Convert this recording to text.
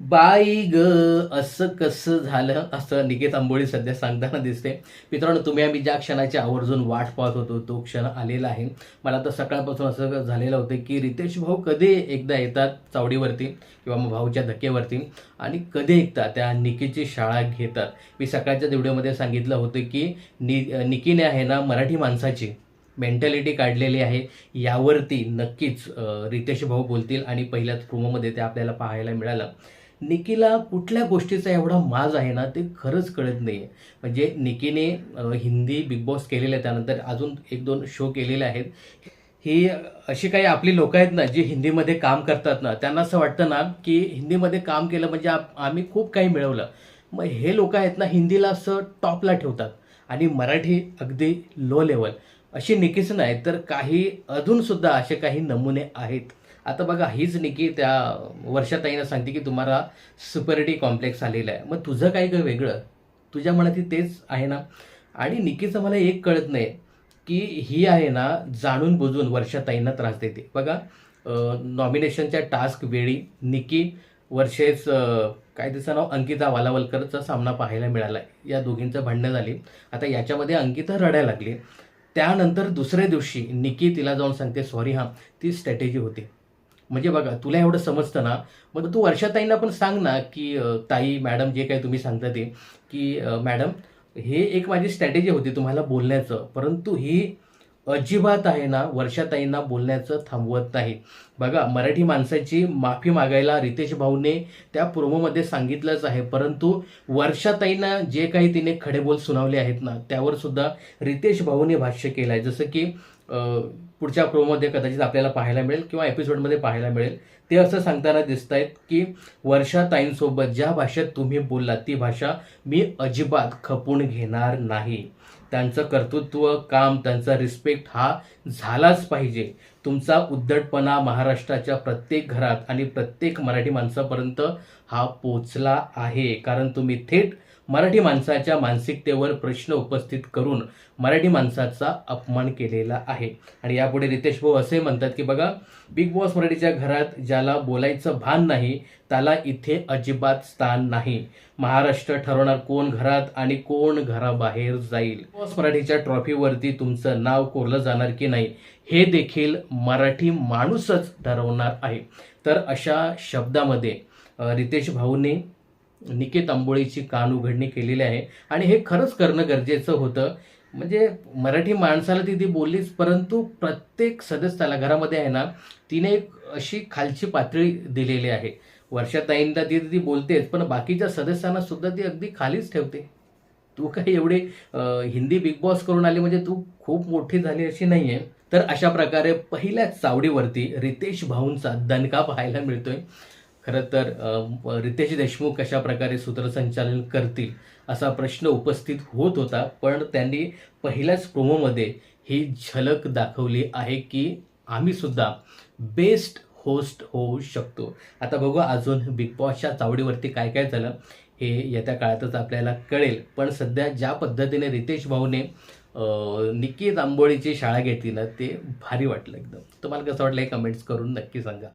बाई ग असं कसं झालं? असं निकेत आंबोळी सध्या सांगताना दिसते. मित्रांनो तुम्ही आम्ही ज्या क्षणाची आवर्जून वाट पाहत होतो तो क्षण आलेला आहे. मला तर सकाळपासून असं झालेलं होतं की रितेश भाऊ कधी एकदा येतात चावडीवरती किंवा मग भाऊच्या धक्क्यावरती आणि कधी एकदा त्या निकीची शाळा घेतात. मी सकाळच्या व्हिडिओमध्ये सांगितलं होतं की नि निकीने आहे ना मराठी माणसाची मेंटॅलिटी काढलेली आहे. यावरती नक्कीच रितेश भाऊ बोलतील आणि पहिल्याच प्रोमोमध्ये ते आपल्याला पाहायला मिळालं. निकीला कुठल्या गोष्टीचा एवढा माज आहे ना ते खरंच कळत नाही आहे म्हणजे निकीने हिंदी बिग बॉस केलेलं आहे त्यानंतर अजून एक दोन शो केलेले आहेत. ही अशी काही आपली लोक आहेत ना जी हिंदीमध्ये काम करतात ना त्यांना असं वाटतं ना की हिंदीमध्ये काम केलं म्हणजे आप- आम्ही खूप काही मिळवलं. मग हे लोक आहेत ना हिंदीला असं टॉपला ठेवतात आणि मराठी अगदी लो लेवल अशी निकीच नाही तर काही अजूनसुद्धा असे काही नमुने आहेत. आता बघा हीच निकी त्या वर्षाताईनं सांगते की तुम्हाला सुपरिटी कॉम्प्लेक्स आलेला आहे. मग तुझं काय ग वेगळं? तुझ्या मनात तेच आहे ना? आणि निकीचं मला एक कळत नाही की ही आहे ना जाणून बुजून वर्षाताईंना त्रास देते. बघा नॉमिनेशनच्या टास्क वेळी निकी वर्षेच काय तिचं नाव अंकिता वालावलकरचा सामना पाहायला मिळाला. या दोघींचं भांडणं झाली. आता याच्यामध्ये अंकिता रडायला लागली. त्यानंतर दुसऱ्या दिवशी निकी तिला जाऊन सांगते सॉरी हां ती स्ट्रॅटेजी होती. म्हणजे बघा तुला एवढं समजतं ना? मग तू वर्षाताईंना पण सांग ना की ताई मॅडम जे काही तुम्ही सांगता ते की मॅडम हे एक माझी स्ट्रॅटेजी होती तुम्हाला बोलण्याचं परंतु ही अजिबात आहे ना वर्षाताईंना बोलण्याचं थांबवत नाही. बघा मराठी माणसाची माफी मागायला रितेश भाऊने त्या प्रोमोमध्ये सांगितलंच आहे परंतु वर्षाताईंना जे काही तिने खडेबोल सुनावले आहेत ना त्यावर सुद्धा रितेश भाऊने भाष्य केलं आहे जसं की पुढच्या प्रोमध्ये कदाचित आपल्याला पाहायला मिळेल किंवा एपिसोडमध्ये पाहायला मिळेल. ते असं सांगताना दिसत आहेत की वर्षाताईंसोबत ज्या भाषेत तुम्ही बोललात ती भाषा मी अजिबात खपून घेणार नाही. त्यांचं कर्तृत्व काम त्यांचा रिस्पेक्ट हा झालाच पाहिजे. तुमचा उद्धटपणा महाराष्ट्राच्या प्रत्येक घरात आणि प्रत्येक मराठी माणसापर्यंत हा पोचला आहे. कारण तुम्ही थेट मराठी माणसाच्या मानसिकतेवर प्रश्न उपस्थित करून मराठी माणसाचा अपमान केलेला आहे. आणि यापुढे रितेश भाऊ असे म्हणतात की बघा बिग बॉस मराठीच्या घरात ज्याला बोलायचं भान नाही त्याला इथे अजिबात स्थान नाही. महाराष्ट्र ठरवणार कोण घरात आणि कोण घराबाहेर जाईल. बॉस मराठीच्या ट्रॉफीवरती तुमचं नाव कोरलं जाणार की नाही हे देखील मराठी माणूसच ठरवणार आहे. तर अशा शब्दामध्ये रितेश भाऊने निकेत आंबोळीची कान उघडणी केलेली आहे. आणि हे खरंच करणं गरजेचं होतं. म्हणजे मराठी माणसाला ती ती बोललीच परंतु प्रत्येक सदस्याला घरामध्ये आहे ना तिने एक अशी खालची पातळी दिलेली आहे. वर्षाताईंना ती ती बोलतेच पण बाकीच्या सदस्यांना सुद्धा ती अगदी खालीच ठेवते. तू काही एवढे हिंदी बिग बॉस करून आली म्हणजे तू खूप मोठी झाली अशी नाही आहे तर अशा प्रकारे पहिल्याच चावडीवरती रितेश भाऊंचा दणका पाहायला मिळतोय. खरं तर रितेश देशमुख कशा प्रकारे सूत्रसंचालन करतील असा प्रश्न उपस्थित होत होता पण त्यांनी पहिल्याच प्रोमोमध्ये ही झलक दाखवली आहे की आम्ही सुद्धा बेस्ट होस्ट होऊ शकतो. आता बघू अजून बिग बॉसच्या चावडीवरती काय काय झालं हे येत्या काळातच आपल्याला कळेल. पण सध्या ज्या पद्धतीने रितेश भाऊने निकी तांबोळीची शाळा घेतली ना ते भारी वाटलं एकदम. तुम्हाला कसं वाटलं हे कमेंट्स करून नक्की सांगा.